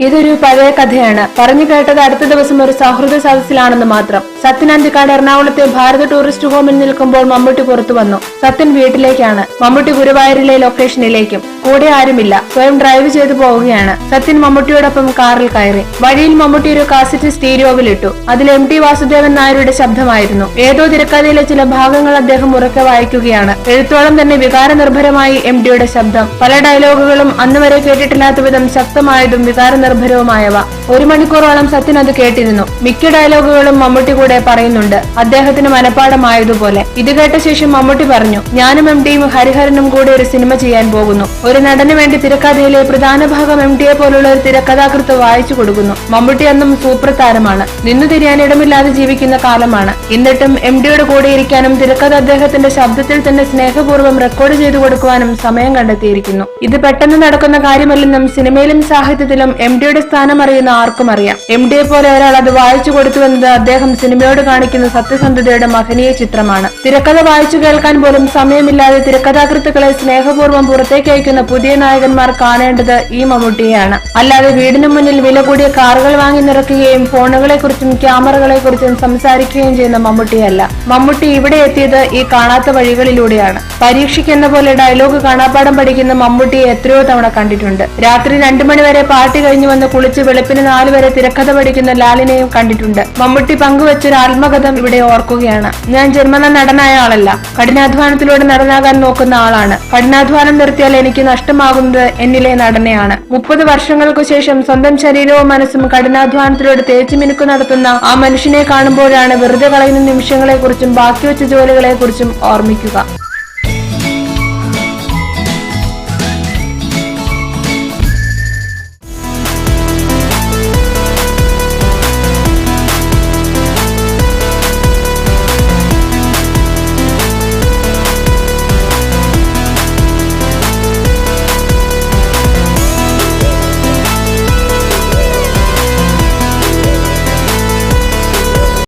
ഇതൊരു പഴയ കഥയാണ്. പറഞ്ഞു കേട്ടത് അടുത്ത ദിവസം ഒരു സൗഹൃദ സദസ്സിലാണെന്ന് മാത്രം. സത്യൻ അന്തിക്കാട് എറണാകുളത്തെ ഭാരത ടൂറിസ്റ്റ് ഹോമിൽ നിൽക്കുമ്പോൾ മമ്മൂട്ടി പുറത്തു വന്നു. സത്യൻ വീട്ടിലേക്കാണ്. മമ്മൂട്ടി ഗുരുവായൂരിലെ ലൊക്കേഷനിലേക്കും. കൂടെ ആരുമില്ല. സ്വയം ഡ്രൈവ് ചെയ്തു പോവുകയാണ്. സത്യൻ മമ്മൂട്ടിയോടൊപ്പം കാറിൽ കയറി. വഴിയിൽ മമ്മൂട്ടി ഒരു കാസറ്റ് സ്റ്റീരിയോവിലിട്ടു. അതിൽ എം ടി വാസുദേവൻ നായരുടെ ശബ്ദമായിരുന്നു. ഏതോ തിരക്കഥയിലെ ചില ഭാഗങ്ങൾ അദ്ദേഹം ഉറക്കെ വായിക്കുകയാണ്. എഴുത്തോളം തന്നെ വികാരനിർഭരമായി എം ഡിയുടെ ശബ്ദം. പല ഡയലോഗുകളും അന്ന് വരെ കേട്ടിട്ടില്ലാത്ത വിധം ശക്തമായതും വികാരനിർഭരവുമായവ ഒരു മണിക്കൂറോളം സത്യൻ അത് കേട്ടിരുന്നു. മിക്ക ഡയലോഗുകളും മമ്മൂട്ടി കൂടെ പറയുന്നുണ്ട്. അദ്ദേഹത്തിന് മനഃപ്പാടമായതുപോലെ. ഇത് കേട്ട ശേഷം മമ്മൂട്ടി പറഞ്ഞു ഞാനും എം ഡിയും ഹരിഹരനും കൂടെ ഒരു സിനിമ ചെയ്യാൻ പോകുന്നു. ഒരു നടന് വേണ്ടി തിരക്കഥയിലെ പ്രധാന ഭാഗം എം ഡിയെ പോലുള്ള ഒരു തിരക്കഥാകൃത്ത് വായിച്ചു കൊടുക്കുന്നു. മമ്മൂട്ടി അന്നും സൂപ്പർ താരമാണ്. നിന്നു തിരിയാൻ ഇടമില്ലാതെ ജീവിക്കുന്ന കാലമാണ്. എന്നിട്ടും എം ഡിയുടെ കൂടെ ഇരിക്കാനും തിരക്കഥ അദ്ദേഹത്തിന്റെ ശബ്ദത്തിൽ തന്നെ സ്നേഹപൂർവം റെക്കോർഡ് ചെയ്തു കൊടുക്കുവാനും സമയം കണ്ടെത്തിയിരിക്കുന്നു. ഇത് പെട്ടെന്ന് നടക്കുന്ന കാര്യമല്ലെന്നും സിനിമയിലും സാഹിത്യത്തിലും എം ഡിയുടെ സ്ഥാനം അറിയുന്ന ആർക്കും അറിയാം. എം ഡിയെ പോലെ ഒരാൾ അത് വായിച്ചു കൊടുത്തുവെന്നത് അദ്ദേഹം സിനിമയോട് കാണിക്കുന്ന സത്യസന്ധതയുടെ മഹനീയ ചിത്രമാണ്. തിരക്കഥ വായിച്ചു കേൾക്കാൻ പോലും സമയമില്ലാതെ തിരക്കഥാകൃത്തുക്കളെ സ്നേഹപൂർവം പുറത്തേക്ക് അയക്കുന്ന പുതിയ നായകന്മാർ കാണേണ്ടത് ഈ മമ്മൂട്ടിയെയാണ്. അല്ലാതെ വീടിനു മുന്നിൽ വില കൂടിയ കാറുകൾ വാങ്ങി നിറക്കുകയും ഫോണുകളെക്കുറിച്ചും കുറിച്ചും ക്യാമറകളെ കുറിച്ചും സംസാരിക്കുകയും ചെയ്യുന്ന മമ്മൂട്ടിയല്ല. മമ്മൂട്ടി ഇവിടെ എത്തിയത് ഈ കാണാത്ത വഴികളിലൂടെയാണ്. പരീക്ഷയ്ക്കെന്ന പോലെ ഡയലോഗ് കാണാപ്പാടം പഠിക്കുന്ന മമ്മൂട്ടിയെ എത്രയോ തവണ കണ്ടിട്ടുണ്ട്. രാത്രി രണ്ടു മണിവരെ പാർട്ടി കഴിഞ്ഞു വന്ന് കുളിച്ച് വെളുപ്പിന് നാല് വരെ തിരക്കഥ പഠിക്കുന്ന ലാലിനെയും കണ്ടിട്ടുണ്ട്. മമ്മൂട്ടി പങ്കുവച്ചൊരു ആത്മകഥം ഇവിടെ ഓർക്കുകയാണ്. ഞാൻ ജന്മന നടനായ ആളല്ല. കഠിനാധ്വാനത്തിലൂടെ നടനാകാൻ നോക്കുന്ന ആളാണ്. കഠിനാധ്വാനം നിർത്തിയാൽ എനിക്ക് നഷ്ടമാകുന്നത് എന്നിലെ നടനെയാണ്. മുപ്പത് വർഷങ്ങൾക്കു ശേഷം സ്വന്തം ശരീരവും മനസ്സും കഠിനാധ്വാനത്തിലൂടെ തേച്ചു മിനുക്ക് നടത്തുന്ന ആ മനുഷ്യനെ കാണുമ്പോഴാണ് വെറുതെ കളയുന്ന നിമിഷങ്ങളെക്കുറിച്ചും ബാക്കി വെച്ച ജോലികളെക്കുറിച്ചും ഓർമ്മിക്കുക.